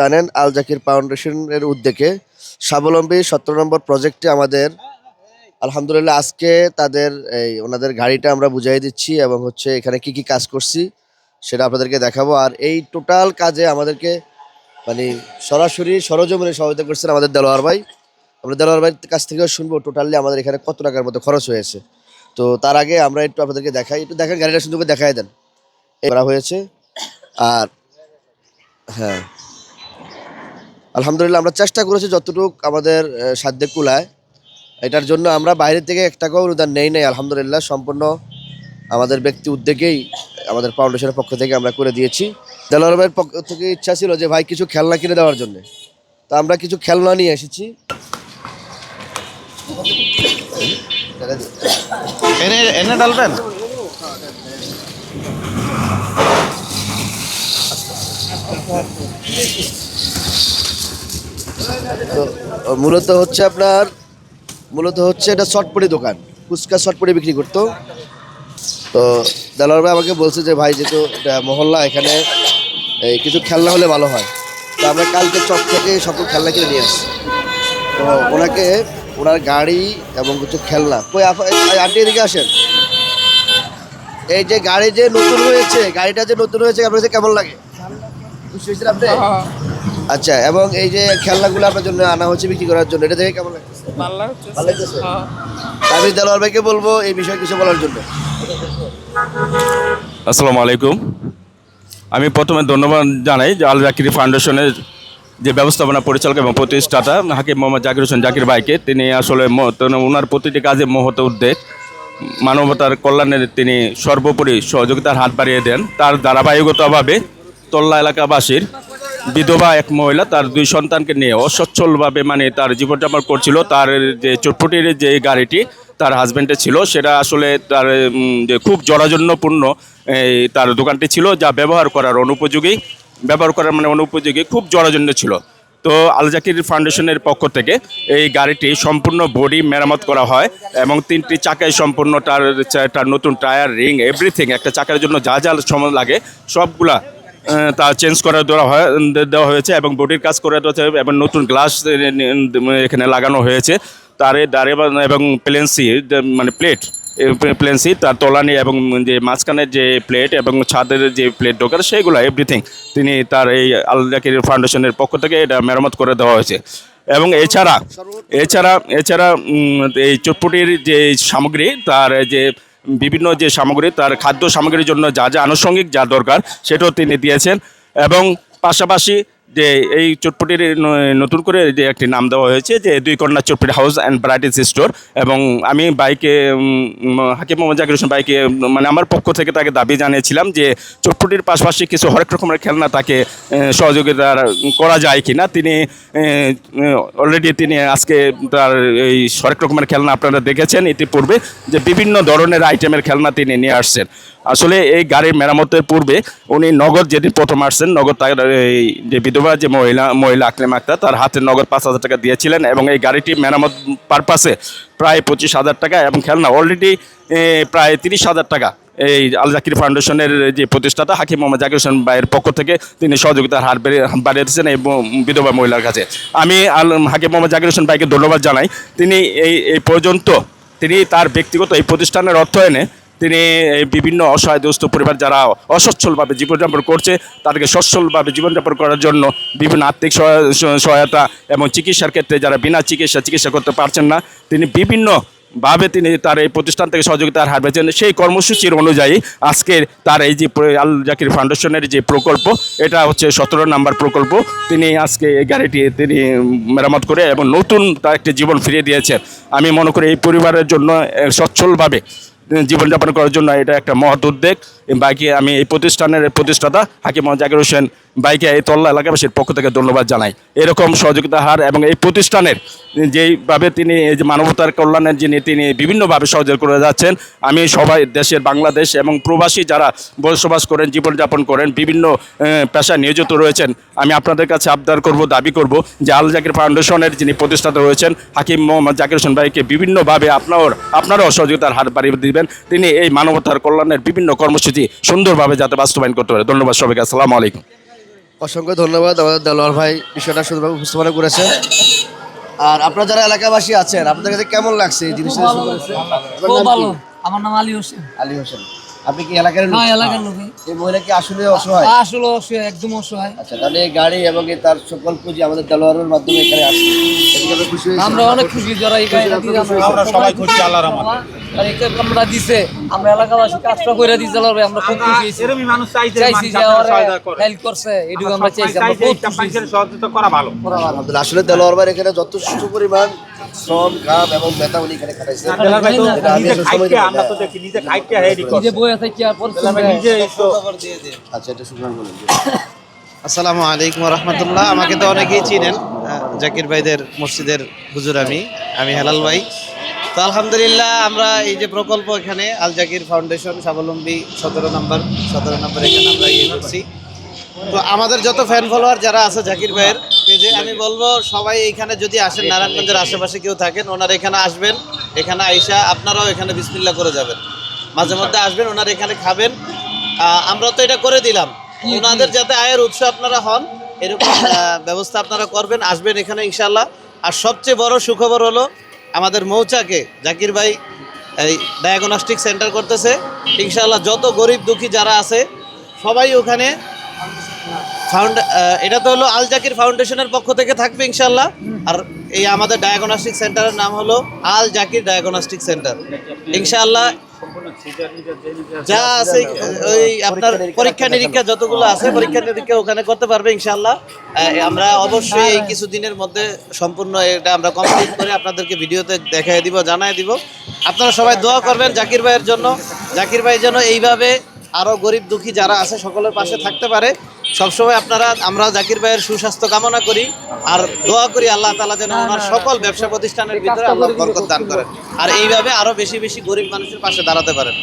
জানেন, আল জাকির ফাউন্ডেশনের উদ্যোগে স্বাবলম্বী সতেরো নম্বর প্রজেক্টে আমাদের, আলহামদুলিল্লাহ আজকে তাদের এই ওনাদের গাড়িটা আমরা বুঝাই দিচ্ছি এবং হচ্ছে এখানে কি কি কাজ করছি সেটা আপনাদেরকে দেখাবো। আর এই টোটাল কাজে আমাদেরকে মানে সরাসরি সরজমিনে সহযোগিতা করছেন আমাদের দেলোয়ার ভাই। আমরা দেলোয়ার ভাইয়ের কাছ থেকেও শুনব টোটালি আমাদের এখানে কত টাকার মতো খরচ হয়েছে। তো তার আগে আমরা একটু আপনাদেরকে দেখাই, একটু দেখেন গাড়িটা করে দেখাই দেন। করা হয়েছে। আর হ্যাঁ। আলহামদুলিল্লাহ, আমরা চেষ্টা করেছি যতটুকু আমাদের সাধ্যে কুলায়। এটার জন্য আমরা বাইরে থেকে এক টাকাও অনুদান নেই নাই, আলহামদুলিল্লাহ, সম্পূর্ণ আমাদের ব্যক্তি উদ্যোগেই আমাদের ফাউন্ডেশনের পক্ষ থেকে আমরা করে দিয়েছি। দেলোয়ার ভাইয়ের পক্ষ থেকে ইচ্ছা ছিল যে, ভাই, কিছু খেলনা কিনে দেওয়ার জন্য। তো আমরা কিছু খেলনা নিয়ে এসেছি। এনে ডালবেন? মূলত হচ্ছে আপনার, মূলত হচ্ছে এটা চটপটি দোকান, ফুচকা চটপটি বিক্রি করতো। তো দেলোয়ার ভাই আমাকে বলছে যে, ভাই, যেহেতু এটা মহল্লা, এখানে এই কিছু খেলনা হলে ভালো হয়। তো আমরা কালকে চক থেকে সকল খেলনা কিনে নিয়ে আসছি। তো ওনাকে, ওনার গাড়ি এবং কিছু খেলনা, কই আন্টি এদিকে আসেন। এই যে গাড়ি যে নতুন হয়েছে, গাড়িটা যে নতুন হয়েছে, আপনার কাছে কেমন লাগে? খুশি আপনি? আচ্ছা এবং এই যে খেলনাগুলো আপনার জন্য আনা হচ্ছে বিক্রি করার জন্য এটা দেখে কেমন লাগছে ভালো লাগছে আমি দেলোয়ার ভাইকে বলব এই বিষয়ে কিছু বলার জন্য। আসসালামু আলাইকুম। আমি প্রথমে ধন্যবাদ জানাই যে আল জাকির ফাউন্ডেশনের যে ব্যবস্থাপনা পরিচালক এবং প্রতিষ্ঠাতা হাকিম মোহাম্মদ জাকির হোসেন জাকির ভাইকে তিনি আসলে ওনার প্রতিটি কাজে মহত উদ্বেগ মানবতার কল্যাণের তিনি সর্বোপরি সহযোগিতার হাত বাড়িয়ে দেন। তার ধারাবাহিকতাভাবে তল্লা এলাকাবাসীর বিধবা এক মহিলা, তার দুই সন্তানকে নিয়ে অসচ্ছলভাবে মানে তার জীবনযাপন করছিল। তার যে চটপটির যে গাড়িটি তার হাজব্যান্ডের ছিল, সেটা আসলে তার যে খুব জরাজন্যপূর্ণ তার দোকানটি ছিল যা ব্যবহার করার অনুপযোগী, ব্যবহার করার মানে অনুপযোগী খুব জরাজন্য ছিল। তো আল জাকির ফাউন্ডেশনের পক্ষ থেকে এই গাড়িটি সম্পূর্ণ বডি মেরামত করা হয় এবং তিনটি চাকায় সম্পূর্ণ তার তার নতুন টায়ার, রিং এভরিথিং একটা চাকার জন্য যা যা সময় লাগে, সবগুলা তা চেঞ্জ করে দেওয়া হয়, দেওয়া হয়েছে এবং বডির কাজ করে দেওয়া হয়েছে এবং নতুন গ্লাস এখানে লাগানো হয়েছে। তারে দাঁড়ে এবং প্লেন্সি মানে প্লেট প্লেন্সি তার তলানি এবং যে মাঝখানের যে প্লেট এবং ছাদের যে প্লেট ঢোকার সেইগুলো এভরিথিং তিনি তার এই আল জাকির ফাউন্ডেশনের পক্ষ থেকে এটা মেরামত করে দেওয়া হয়েছে। এবং এছাড়া এছাড়া এছাড়া এই চটপটির যে সামগ্রী, তার যে বিভিন্ন যে সামগ্রী, তার খাদ্য সামগ্রীর জন্য যা যা আনুষঙ্গিক যা দরকার, সেটাও তিনি দিয়েছেন। এবং পাশাপাশি যে এই চটপটির নতুন করে যে একটি নাম দেওয়া হয়েছে যে দুই কন্যা চটপটি হাউস অ্যান্ড ভ্যারাইটিস স্টোর এবং আমি বাইকে হাকিম মোহাম্মদ জাকির হোসেন বাইকে মানে আমার পক্ষ থেকে তাকে দাবি জানিয়েছিলাম যে চটপটির পাশাপাশি কিছু হরেক রকমের খেলনা তাকে সহযোগিতা করা যায় কি না তিনি অলরেডি তিনি আজকে তার এই হরেক রকমের খেলনা আপনারা দেখেছেন ইতিপূর্বে যে বিভিন্ন ধরনের আইটেমের খেলনা তিনি নিয়ে আসছেন। আসলে এই গাড়ির মেরামতের পূর্বে উনি নগদ যেদিন প্রথম আসছেন, নগদ তার এই যে বিধবা, যে মহিলা মহিলা আকলেম আক্তার, তার হাতে নগদ পাঁচ হাজার টাকা দিয়েছিলেন এবং এই গাড়িটি মেরামত পারপাসে প্রায় পঁচিশ হাজার টাকা এবং খেলনা অলরেডি প্রায় তিরিশ হাজার টাকা। এই আল জাকির ফাউন্ডেশনের যে প্রতিষ্ঠাতা হাকিম মোহাম্মদ জাকির হোসেন ভাইয়ের পক্ষ থেকে তিনি সহযোগিতার হার বেড়ে, বাড়িয়ে দিয়েছেন এই বিধবা মহিলার কাছে। আমি আল, হাকিম মোহাম্মদ জাকির হোসেন ভাইকে ধন্যবাদ জানাই। তিনি এই এই পর্যন্ত তিনি তার ব্যক্তিগত এই প্রতিষ্ঠানের অর্থায়নে তিনি বিভিন্ন অসহায় দুস্থ পরিবার যারা অসচ্ছলভাবে জীবনযাপন করছে, তাদেরকে সচ্ছলভাবে জীবনযাপন করার জন্য বিভিন্ন আর্থিক সহায়- সহায়তা এবং চিকিৎসার ক্ষেত্রে যারা বিনা চিকিৎসা চিকিৎসা করতে পারছেন না, তিনি বিভিন্ন ভাবে তিনি তার এই প্রতিষ্ঠান থেকে সহযোগিতার হার পেয়েছেন সেই কর্মসূচির অনুযায়ী আজকের তার এই যে আল জাকির ফাউন্ডেশনের যে প্রকল্প, এটা হচ্ছে সতেরো নাম্বার প্রকল্প। তিনি আজকে এই গাড়িটি তিনি মেরামত করে এবং নতুন তার একটি জীবন ফিরিয়ে দিয়েছেন। আমি মনে করি এই পরিবারের জন্য সচ্ছলভাবে জীবনযাপন করার জন্য এটা একটা মহৎ উদ্যোগ। বাকি আমি এই প্রতিষ্ঠানের প্রতিষ্ঠাতা হাকিম জাকির হোসেন বাইকে এই তল্লা এলাকাবাসীর পক্ষ থেকে ধন্যবাদ জানাই। এরকম সহযোগিতা হার এবং এই প্রতিষ্ঠানের যেইভাবে তিনি এই যে মানবতার কল্যাণের যিনি তিনি বিভিন্নভাবে সহযোগ করে যাচ্ছেন, আমি সবাই দেশের বাংলাদেশ এবং প্রবাসী যারা বসবাস করেন, জীবনযাপন করেন, বিভিন্ন পেশায় নিয়োজিত রয়েছেন, আমি আপনাদের কাছে আবদার করব, দাবি করব যে আল জাকির ফাউন্ডেশনের যিনি প্রতিষ্ঠাতা রয়েছেন, হাকিম মোহাম্মদ জাকির হোসেন ভাইকে বিভিন্নভাবে আপনার, আপনারাও সহযোগিতার হার বাড়িয়ে দিবেন। তিনি এই মানবতার কল্যাণের বিভিন্ন কর্মসূচি সুন্দরভাবে যাতে বাস্তবায়ন করতে পারে। ধন্যবাদ সবাইকে। আসসালামু আলাইকুম। অসংখ্য ধন্যবাদ আমাদের দেলোয়ার ভাই। বিষয়টা সুন্দরভাবে উপস্থাপনা করেছেন আর আপনারা যারা এলাকাবাসী আছেন আপনাদের কাছে কেমন লাগছে এই জিনিসটা করেছে? ভালো আমার নাম আলী হোসেন। আলী হোসেন। আপনি কি এলাকার লোক? হ্যাঁ এলাকার লোক। এই মহিলা কি আসলে অসহায়? আসলে অসহায় একদম অসহায়। আচ্ছা তাহলে এই গাড়ি এবং তার সকল পুঁজি আমাদের দেলোয়ারের মাধ্যমে এখানে আসছে আমরা অনেক খুশি যারা এই দিয়ে আমরা সবাই খুশি আল্লাহর রহমতে। আর এই আমরা দিছে আমরা এলাকাবাসী কাজটা করে দিতে পারবে আমরা খুব খুশি এরকমই মানুষ চাইছে চাইছি যে হেল্প করছে এটুকু আমরা চাইছি আমরা বহুত খুশি হয়েছি। মানুষের সহযোগিতা করা ভালো। আসলে দেলোয়ার ভাই এখানে যথেষ্ট পরিমাণ শ্রম ঘাম এবং মেধা উনি এখানে খাটাইছে। বেলাল ভাই তো নিজে খাইতে আমরা তো দেখি নিজে খাইতে হেডি নিজে বই আছে কি আর পরিশ্রম নিজে আচ্ছা এটা বলেন আসসালামু আলাইকুম রহমতুল্লাহ। আমাকে তো অনেকেই চিনেন জাকির ভাইদের মসজিদের হুজুর আমি আমি হেলাল ভাই। তো আলহামদুলিল্লাহ, আমরা এই যে প্রকল্প এখানে আল জাকির ফাউন্ডেশন স্বাবলম্বী সতেরো নম্বর সতেরো নম্বর এখানে আমরা ইয়ে করছি। তো আমাদের যত ফ্যান ফলোয়ার যারা আছে জাকির ভাইয়ের পেজে, আমি বলব সবাই এখানে যদি আসেন, নারায়ণগঞ্জের আশেপাশে কেউ থাকেন, ওনারা এখানে আসবেন, এখানে আইসা আপনারাও এখানে বিসমিল্লা করে যাবেন। মাঝে মধ্যে আসবেন, ওনারা এখানে খাবেন। আমরা তো এটা করে দিলাম। ওনাদের যাতে আয়ের উৎস আপনারা হন, এরকম ব্যবস্থা আপনারা করবেন, আসবেন এখানে ইনশাল্লাহ আর সবচেয়ে বড় সুখবর হলো আমাদের মৌচাকে জাকির ভাই এই ডায়াগনস্টিক সেন্টার করতেছে। ইনশাল্লাহ যত গরিব দুঃখী যারা আছে, সবাই ওখানে ফাউন্ড এটা তো হলো আল জাকির ফাউন্ডেশনের পক্ষ থেকে থাকবে ইনশাল্লাহ আর এই আমাদের ডায়াগনস্টিক সেন্টারের নাম হলো আল জাকির ডায়াগনস্টিক সেন্টার ইনশাল্লাহ যা আছে ওই আপনার পরীক্ষা নিরীক্ষা যতগুলো আছে পরীক্ষা নিরীক্ষা ওখানে করতে পারবে ইনশাল্লাহ আমরা অবশ্যই এই কিছুদিনের মধ্যে সম্পূর্ণ এটা আমরা কমপ্লিট করে আপনাদেরকে ভিডিওতে দেখাই দিব জানাই দিব। আপনারা সবাই দোয়া করবেন জাকির ভাইয়ের জন্য। জাকির ভাই যেন এইভাবে আরও গরিব দুঃখী যারা আছে সকলের পাশে থাকতে পারে। সবসময় আপনারা আমরা জাকির ভাইয়ের সুস্বাস্থ্য কামনা করি আর দোয়া করি আল্লাহ তালা যেন ওনার সকল ব্যবসা প্রতিষ্ঠানের ভিতরে আল্লাহ বরকত দান করেন। আর এইভাবে আরও বেশি বেশি গরিব মানুষের পাশে দাঁড়াতে পারেন।